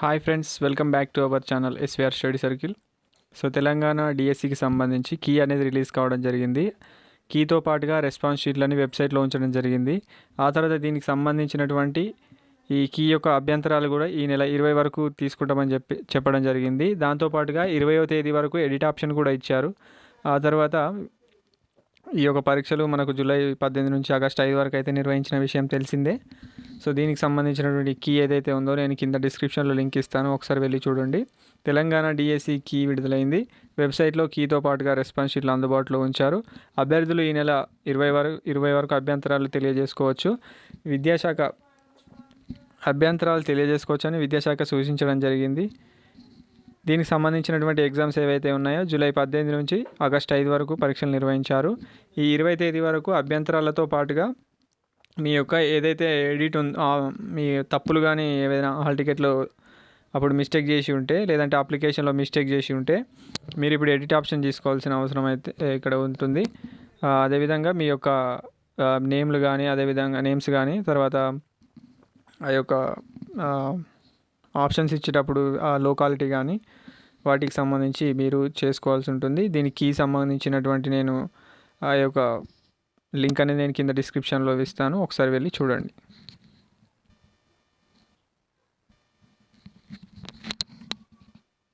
Hi friends welcome back to our channel SVR study circle so Telangana డిఎస్సికి సంబంధించి key అనేది release కావడం జరిగింది. కీతో పాటుగా రెస్పాన్స్ షీట్లని వెబ్సైట్లో ఉంచడం జరిగింది. ఆ తర్వాత దీనికి సంబంధించినటువంటి ఈ కీ యొక్క అభ్యంతరాలు కూడా ఈ నెల ఇరవై వరకు తీసుకుంటామని చెప్పి చెప్పడం జరిగింది. దాంతోపాటుగా ఇరవయో తేదీ వరకు ఎడిట్ ఆప్షన్ కూడా ఇచ్చారు. ఆ తర్వాత ఈ యొక్క పరీక్షలు మనకు జూలై పద్దెనిమిది నుంచి ఆగస్ట్ ఐదు వరకు అయితే నిర్వహించిన విషయం తెలిసిందే. సో దీనికి సంబంధించినటువంటి కీ ఏదైతే ఉందో నేను కింద డిస్క్రిప్షన్లో లింక్ ఇస్తాను. ఒకసారి వెళ్ళి చూడండి. తెలంగాణ డిఎస్సి కీ విడుదలైంది. వెబ్సైట్లో కీతో పాటుగా రెస్పాన్స్ షీట్లు అందుబాటులో ఉంచారు. అభ్యర్థులు ఈ నెల ఇరవై వరకు ఇరవై వరకు అభ్యంతరాలు తెలియజేసుకోవచ్చు. విద్యాశాఖ అభ్యంతరాలు తెలియజేసుకోవచ్చని విద్యాశాఖ సూచించడం జరిగింది. దీనికి సంబంధించినటువంటి ఎగ్జామ్స్ ఏవైతే ఉన్నాయో జూలై పద్దెనిమిది నుంచి ఆగస్ట్ ఐదు వరకు పరీక్షలు నిర్వహించారు. ఈ ఇరవై తేదీ వరకు అభ్యంతరాలతో పాటుగా మీ యొక్క ఏదైతే ఎడిట్ ఉందో మీ తప్పులు కానీ ఏదైనా హాల్ టికెట్లో అప్పుడు మిస్టేక్ చేసి ఉంటే లేదంటే అప్లికేషన్లో మిస్టేక్ చేసి ఉంటే మీరు ఇప్పుడు ఎడిట్ ఆప్షన్ తీసుకోవాల్సిన అవసరం అయితే ఇక్కడ ఉంటుంది. అదేవిధంగా మీ యొక్క నేమ్లు కానీ అదేవిధంగా నేమ్స్ కానీ తర్వాత ఆ యొక్క ఆప్షన్స్ ఇచ్చేటప్పుడు ఆ లోకాలిటీ కానీ వాటికి సంబంధించి మీరు చేసుకోవాల్సి ఉంటుంది. దీనికి సంబంధించినటువంటి నేను ఆ యొక్క లింక్ అనేది నేను కింద డిస్క్రిప్షన్లో ఇస్తాను. ఒకసారి వెళ్ళి చూడండి.